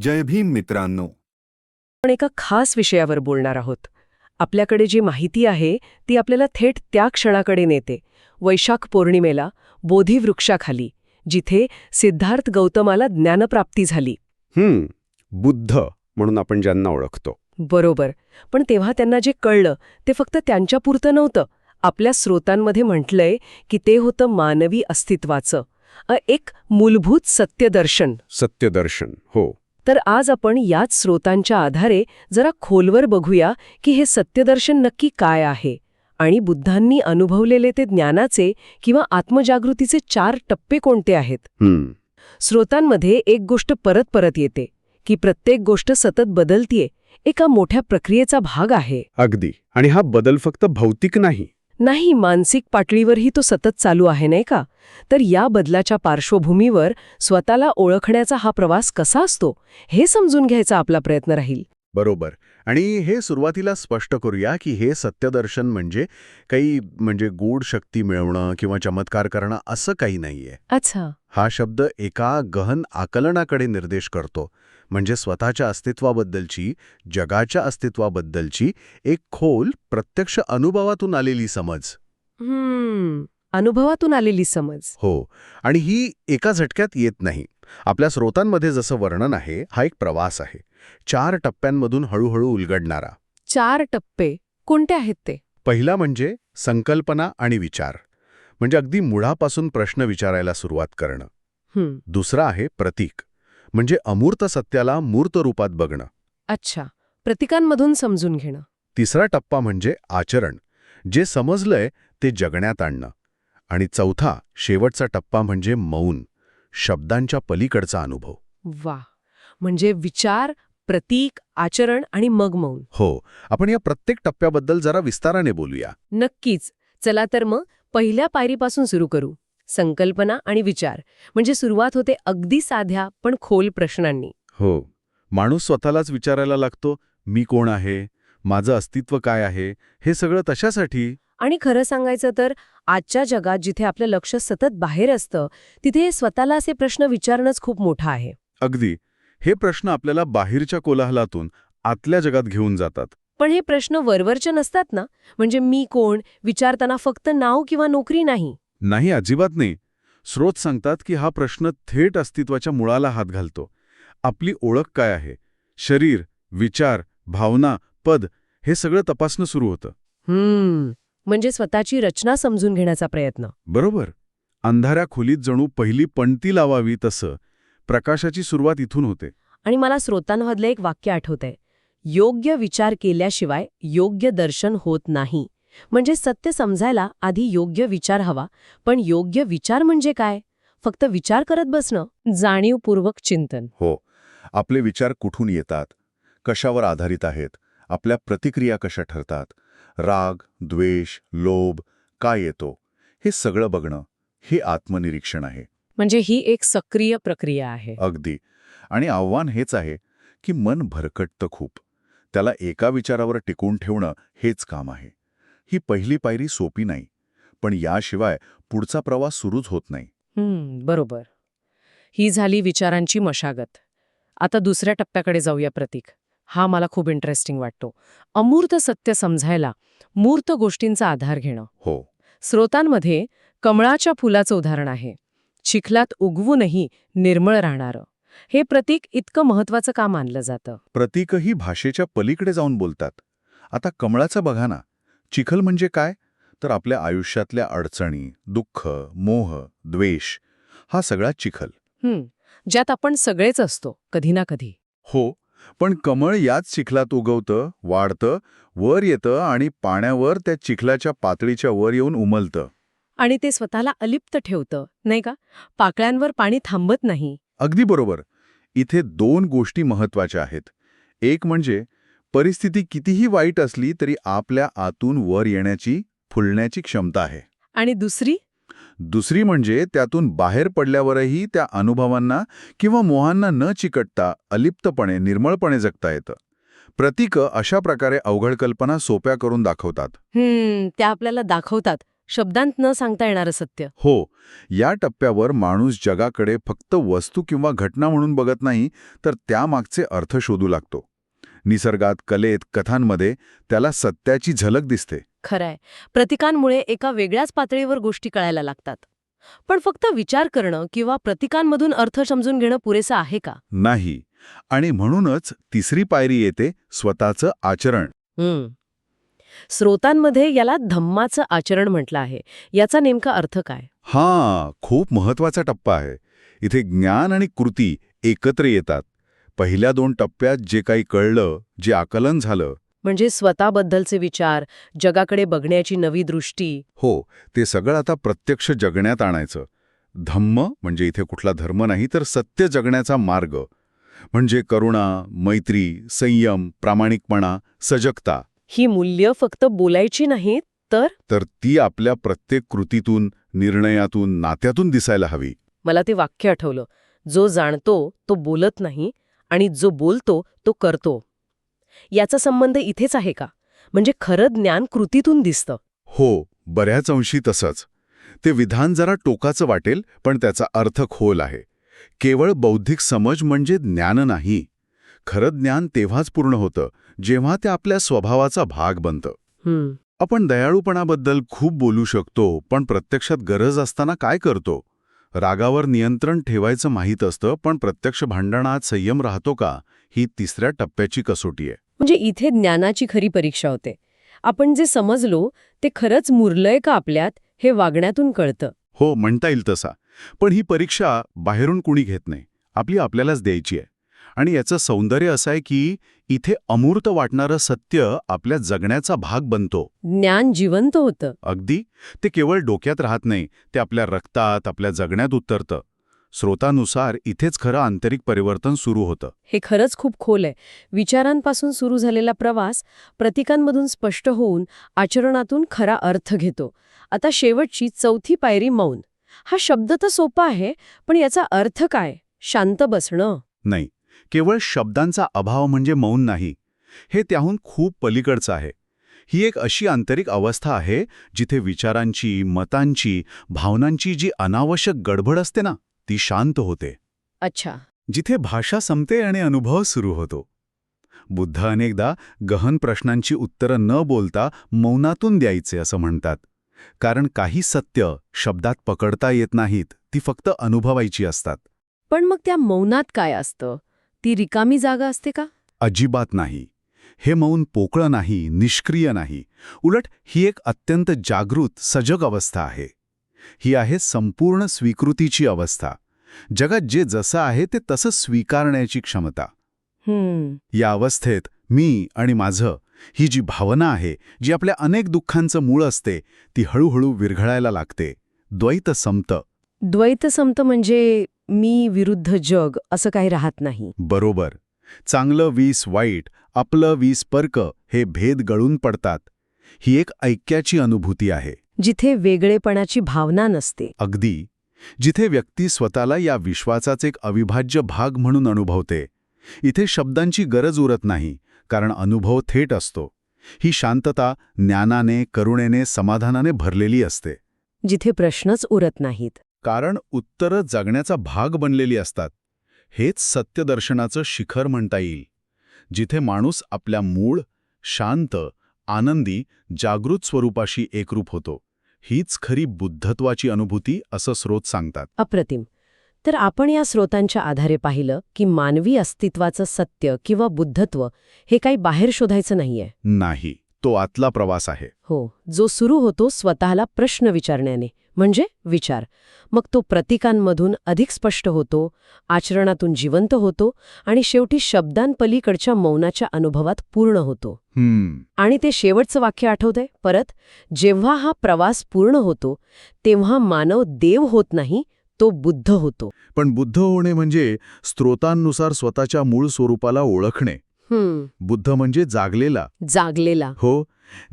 जय भीम मित्रांनो. आपण एका खास विषयावर बोलणार आहोत. आपल्याकडे जी माहिती आहे ती आपल्याला थेट त्या क्षणाकडे नेते. वैशाख पौर्णिमेला बोधिवृक्षाखाली जिथे सिद्धार्थ गौतमाला ज्ञानप्राप्ती झाली. हम्म बुद्ध म्हणून आपण ज्यांना ओळखतो. बरोबर पण तेव्हा त्यांना जे कळलं ते फक्त त्यांच्यापुरतं नव्हतं. आपल्या स्रोतांमध्ये म्हटलंय की ते होतं मानवी अस्तित्वाचं. अ, एक मूलभूत सत्यदर्शन. सत्यदर्शन हो. तर आज आपण याच स्रोतांच्या आधारे जरा खोलवर बघूया की हे सत्यदर्शन नक्की काय आहे. आणि बुद्धांनी अनुभवलेले ते ज्ञानाचे किंवा आत्मजागृतीचे चार टप्पे कोणते आहेत? स्रोतांमध्ये एक गोष्ट परत परत येते की प्रत्येक गोष्ट सतत बदलतीये एका मोठ्या प्रक्रियेचा भाग आहे. अगदी. आणि हा बदल फक्त भौतिक नाही. नाही मानसिक पातळीवरही तो सतत चालू आहे नाही का? तर या बदलाच्या पार्श्वभूमीवर स्वतःला ओळखण्याचा हा प्रवास कसा असतो हे समजून घ्यायचा आपला प्रयत्न राहील. बरोबर. आणि हे सुरुवातीला स्पष्ट करूया की हे सत्यदर्शन म्हणजे काही म्हणजे गूढ शक्ती मिळवणं किंवा चमत्कार करणं असं काही नाहीये. अच्छा. हा शब्द एका गहन आकलनाकडे निर्देश करतो. म्हणजे स्वतःच्या अस्तित्वाबद्दलची जगाच्या अस्तित्वाबद्दलची एक खोल प्रत्यक्ष अनुभवातून आलेली समज. अनुभवातून आलेली समज. हो आणि ही एका झटक्यात येत नाही. आपल्या स्रोतांमध्ये जसं वर्णन आहे हा एक प्रवास आहे. चार टप्प्यांमधून हळूहळू उलगडणारा. चार टप्पे कोणते आहेत ते? पहिला म्हणजे संकल्पना आणि विचार. म्हणजे अगदी मुळापासून प्रश्न विचारायला सुरुवात करणं. दुसरा आहे प्रतीक. म्हणजे अमूर्त सत्याला मूर्त रूपात बघणं. अच्छा. प्रतिकांमधून समजून घेणं. तिसरा टप्पा म्हणजे आचरण. जे समजलंय ते जगण्यात आणणं. आणि चौथा शेवटचा टप्पा म्हणजे मौन. शब्दांच्या पलीकडचा अनुभव. वा म्हणजे विचार प्रतीक आचरण आणि मग मौन. हो. आपण या प्रत्येक टप्प्याबद्दल जरा विस्ताराने बोलूया. नक्कीच. चला तर मग पहिल्या पायरीपासून सुरू करू. संकल्पना आणि विचार. म्हणजे सुरुवात होते अगदी साध्या पण खोल प्रश्नांनी. हो. माणूस स्वतःलाच विचारायला लागतो मी कोण आहे? माझं अस्तित्व काय आहे? हे सगळं तशासाठी? आणि खरं सांगायचं तर आजच्या जगात जिथे आपलं लक्ष सतत बाहेर असतं तिथे स्वतःला असे प्रश्न विचारणंच खूप मोठं आहे. अगदी. हे प्रश्न आपल्याला बाहेरच्या कोलाहलातून आतल्या जगात घेऊन जातात. पण हे प्रश्न वरवरचे नसतात ना? म्हणजे मी कोण? विचारताना फक्त नाव किंवा नोकरी नाही. नाही अजिबात नाही. स्रोत सांगतात की हा प्रश्न थेट अस्तित्वाच्या मुळाला हात घालतो. आपली ओळख काय आहे? शरीर विचार भावना पद हे सगळं तपासणं सुरू होतं. हम्म. म्हणजे स्वतःची रचना समजून घेण्याचा प्रयत्न. बरोबर. अंधाऱ्या खोलीत जणू पहिली पणती लावावी तसं. प्रकाशाची सुरुवात इथून होते. आणि मला स्रोतांमधलं एक वाक्य आठवतंय. योग्य विचार केल्याशिवाय योग्य दर्शन होत नाही. म्हणजे सत्य समजायला आधी योग्य विचार हवा. पण योग्य विचार म्हणजे काय? फक्त विचार करत बसणं. जाणीवपूर्वक चिंतन. हो. आपले विचार कुठून येतात? कशावर आधारित आहेत? आपल्या प्रतिक्रिया कशा ठरतात? राग द्वेष लोभ काय येतो? हे सगळं बघणं हे आत्मनिरीक्षण आहे. म्हणजे ही एक सक्रिय प्रक्रिया आहे. अगदी. आणि आव्हान हेच आहे की मन भरकटतं खूप. त्याला एका विचारावर टिकून ठेवणं हेच काम आहे. ही पहिली पायरी सोपी नाही पण याशिवाय पुढचा प्रवास सुरूच होत नाही. हम्म बरोबर. ही झाली विचारांची मशागत. आता दुसऱ्या टप्प्याकडे जाऊया प्रतीक. हा मला खूप इंटरेस्टिंग वाटतो. अमूर्त सत्य समजायला मूर्त गोष्टींचा आधार घेणं. हो. स्रोतांमध्ये कमळाच्या फुलाचं उदाहरण आहे. चिखलात उगवूनही निर्मळ राहणारं. हे प्रतीक इतकं महत्वाचं का मानलं जातं? प्रतीकही भाषेच्या पलीकडे जाऊन बोलतात. आता कमळाचं बघा ना. चिखल म्हणजे काय? तर आपल्या आयुष्यातल्या अडचणी दुःख मोह द्वेष हा सगळा चिखल. हम्म ज्यात आपण सगळेच असतो कधी ना कधी. हो पण कमळ याच चिखलात उगवतं वाढतं वर येतं आणि पाण्यावर त्या चिखलाच्या पातळीच्या वर येऊन उमलतं. आणि ते स्वतःला अलिप्त ठेवतं नाही का? पाकळ्यांवर पाणी थांबत नाही. अगदी बरोबर. इथे दोन गोष्टी महत्त्वाच्या आहेत. एक म्हणजे परिस्थिती कितीही वाईट असली तरी आपल्या आतून वर येण्याची फुलण्याची क्षमता आहे. आणि दुसरी? दुसरी म्हणजे त्यातून बाहेर पडल्यावरही त्या अनुभवांना किंवा मोहांना न चिकटता अलिप्तपणे निर्मळपणे जगता येतं. प्रतीकं अशा प्रकारे अवघड कल्पना सोप्या करून दाखवतात. त्या आपल्याला दाखवतात. शब्दांत न सांगता येणारं सत्य. हो या टप्प्यावर माणूस जगाकडे फक्त वस्तू किंवा घटना म्हणून बघत नाही तर त्यामागचे अर्थ शोधू लागतो. निसर्गात कलेत कथांमध्ये त्याला सत्याची झलक दिसते. खरंय. प्रतिकांमुळे एका वेगळ्याच पातळीवर गोष्टी कळायला लागतात. पण फक्त विचार करणं किंवा प्रतिकांमधून अर्थ समजून घेणं पुरेसं आहे का? नाही. आणि म्हणूनच तिसरी पायरी येते स्वतःचं आचरण. हम्म. स्रोतांमध्ये याला धम्माचं आचरण म्हटलं आहे. याचा नेमका अर्थ काय? हा खूप महत्त्वाचा टप्पा आहे. इथे ज्ञान आणि कृती एकत्र येतात. पहिल्या दोन टप्प्यात जे काही कळलं जे आकलन झालं. म्हणजे स्वतःबद्दलचे विचार जगाकडे बघण्याची नवी दृष्टी. हो ते सगळं आता प्रत्यक्ष जगण्यात आणायचं. धम्म म्हणजे इथे कुठला धर्म नाही तर सत्य जगण्याचा मार्ग. म्हणजे करुणा मैत्री संयम प्रामाणिकपणा सजगता. ही मूल्य फक्त बोलायची नाहीत तर? तर ती आपल्या प्रत्येक कृतीतून निर्णयातून नात्यातून दिसायला हवी. मला ते वाक्य आठवलं. जो जाणतो तो बोलत नाही आणि जो बोलतो तो करतो. याचा संबंध इथेच आहे का? म्हणजे खरं ज्ञान कृतीतून दिसतं. हो बऱ्याच अंशी तसंच. ते विधान जरा टोकाचं वाटेल पण त्याचा अर्थ खोल आहे. केवळ बौद्धिक समज म्हणजे ज्ञान नाही. खरं ज्ञान तेव्हाच पूर्ण होतं जेव्हा ते आपल्या स्वभावाचा भाग बनतं. हम्म. आपण दयाळूपणाबद्दल खूप बोलू शकतो पण प्रत्यक्षात गरज असताना काय करतो? रागावर नियंत्रण ठेवायचं माहीत असतं पण प्रत्यक्ष भांडणात संयम राहतो का? ही तिसऱ्या टप्प्याची कसोटी आहे. म्हणजे इथे ज्ञानाची खरी परीक्षा होते. आपण जे समजलो ते खरंच मुरलंय का आपल्यात हे वागण्यातून कळतं. हो म्हणता येईल तसा. पण ही परीक्षा बाहेरून कुणी घेत नाही. आपली आपल्यालाच द्यायची आहे. आणि याचं सौंदर्य असं आहे की इथे अमूर्त वाटणारं सत्य आपल्या जगण्याचा भाग बनतो. ज्ञान जिवंत होतं. अगदी. ते केवळ डोक्यात राहत नाही ते आपल्या रक्तात आपल्या जगण्यात उतरतं. स्रोतानुसार इथेच खरं आंतरिक परिवर्तन सुरू होतं. हे खरंच खूप खोल आहे. विचारांपासून सुरू झालेला प्रवास प्रतिकांमधून स्पष्ट होऊन आचरणातून खरा अर्थ घेतो. आता शेवटची चौथी पायरी मौन. हा शब्द तर सोपा आहे पण याचा अर्थ काय? शांत बसणं. नाही. केवळ शब्दांचा अभाव म्हणजे मौन नाही हे त्याहून खूप पलीकडचं आहे. ही एक अशी आंतरिक अवस्था आहे जिथे विचारांची मतांची भावनांची जी अनावश्यक गडबड असते ना ती शांत होते. अच्छा. जिथे भाषा संपते आणि अनुभव सुरू होतो. बुद्ध अनेकदा गहन प्रश्नांची उत्तरं न बोलता मौनातून द्यायचे असं म्हणतात. कारण काही सत्य शब्दात पकडता येत नाहीत ती फक्त अनुभवायची असतात. पण मग त्या मौनात काय असतं? ती रिकामी जागा असते का? अजिबात नाही. हे मौन पोकळं नाही निष्क्रिय नाही. उलट ही एक अत्यंत जागृत सजग अवस्था आहे. ही आहे संपूर्ण स्वीकृतीची अवस्था. जगात जे जसं आहे ते तसं स्वीकारण्याची क्षमता. या अवस्थेत मी आणि माझं ही जी भावना आहे जी आपल्या अनेक दुःखांचं मूळ असते ती हळूहळू विरघळायला लागते. द्वैत संपतं द्वैत समत म्हणजे मी विरुद्ध जग असं काही राहत नाही. बरोबर. चांगलं वीस वाईट आपलं वीस पर्क हे भेद गळून पडतात. ही एक ऐक्याची अनुभूती आहे. जिथे वेगळेपणाची भावना नसते. अगदी. जिथे व्यक्ती स्वतःला या विश्वाचाच एक अविभाज्य भाग म्हणून अनुभवते. इथे शब्दांची गरज उरत नाही कारण अनुभव थेट असतो. ही शांतता ज्ञानाने करुणेने समाधानाने भरलेली असते. जिथे प्रश्नच उरत नाहीत. कारण उत्तरं जगण्याचा भाग बनलेली असतात. हेच सत्यदर्शनाचं शिखर म्हणता येईल. जिथे माणूस आपल्या मूळ शांत आनंदी जागृत स्वरूपाशी एकरूप होतो. हीच खरी बुद्धत्वाची अनुभूती असं स्रोत सांगतात. अप्रतिम. तर आपण या स्रोतांच्या आधारे पाहिलं की मानवी अस्तित्वाचं सत्य किंवा बुद्धत्व हे काही बाहेर शोधायचं नाहीये. नाही. तो आतला प्रवास आहे. हो जो सुरू होतो स्वतःला प्रश्न विचारण्याने म्हणजे विचार. मग तो प्रतिकांमधून अधिक स्पष्ट होतो आचरणातून जिवंत होतो आणि शेवटी शब्दांपलीकडच्या मौनाच्या अनुभवात पूर्ण होतो. हम्म. आणि ते शेवटचं वाक्य आठवतंय? परत जेव्हा हा प्रवास पूर्ण होतो तेव्हा मानव देव होत नाही तो बुद्ध होतो. पण बुद्ध होणे म्हणजे स्त्रोतांनुसार स्वतःच्या मूळ स्वरूपाला ओळखणे. बुद्ध म्हणजे जागलेला. जागलेला. हो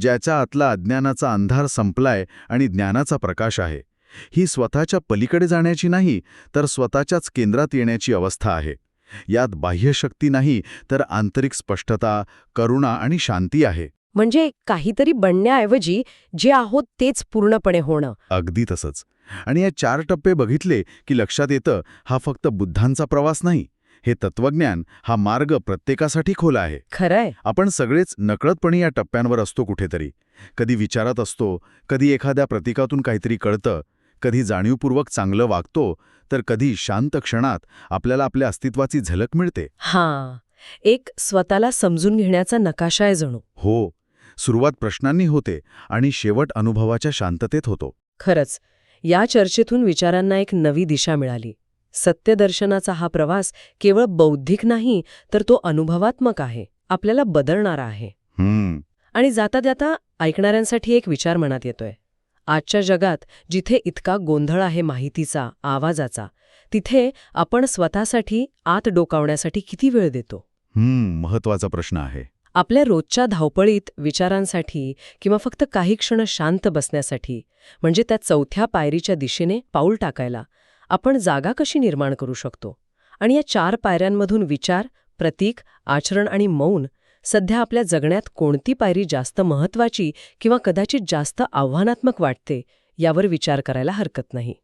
ज्याच्या आतला अज्ञानाचा अंधार संपलाय आणि ज्ञानाचा प्रकाश आहे. ही स्वतःच्या पलीकडे जाण्याची नाही तर स्वतःच्याच केंद्रात येण्याची अवस्था आहे. यात बाह्य शक्ती नाही तर आंतरिक स्पष्टता करुणा आणि शांती आहे. म्हणजे काहीतरी बनण्याऐवजी जे आहोत तेच पूर्णपणे होणं. अगदी तसंच. आणि या चार टप्पे बघितले की लक्षात येतं हा फक्त बुद्धांचा प्रवास नाही. हे तत्वज्ञान हा मार्ग प्रत्येकासाठी खोला आहे. खरंय. आपण सगळेच नकळतपणे या टप्प्यांवर असतो कुठेतरी. कधी विचारात असतो कधी एखाद्या प्रतीकातून काहीतरी कळतं कधी जाणीवपूर्वक चांगलं वागतो तर कधी शांत क्षणात आपल्याला आपल्या अस्तित्वाची झलक मिळते. हां. एक स्वतःला समजून घेण्याचा नकाशा आहे जणू. हो. सुरुवात प्रश्नांनी होते आणि शेवट अनुभवाच्या शांततेत होतो. खरंच. या चर्चेतून विचारांना एक नवी दिशा मिळाली. सत्यदर्शनाचा हा प्रवास केवळ बौद्धिक नाही तर तो अनुभवात्मक आहे आपल्याला बदलणारा आहे. हम्म. आणि जाता जाता ऐकणाऱ्यांसाठी एक विचार मनात येतोय. आजच्या जगात जिथे इतका गोंधळ आहे माहितीचा आवाजाचा तिथे आपण स्वतःसाठी आत डोकावण्यासाठी किती वेळ देतो? हम्म महत्त्वाचा प्रश्न आहे. आपल्या रोजच्या धावपळीत विचारांसाठी किंवा फक्त काही क्षण शांत बसण्यासाठी म्हणजे त्या चौथ्या पायरीच्या दिशेने पाऊल टाकायला आपण जागा कशी निर्माण करू शकतो? आणि या चार पायऱ्यांमधून विचार प्रतीक आचरण आणि मौन सध्या आपल्या जगण्यात कोणती पायरी जास्त महत्वाची किंवा कदाचित जास्त आव्हानात्मक वाटते यावर विचार करायला हरकत नाही.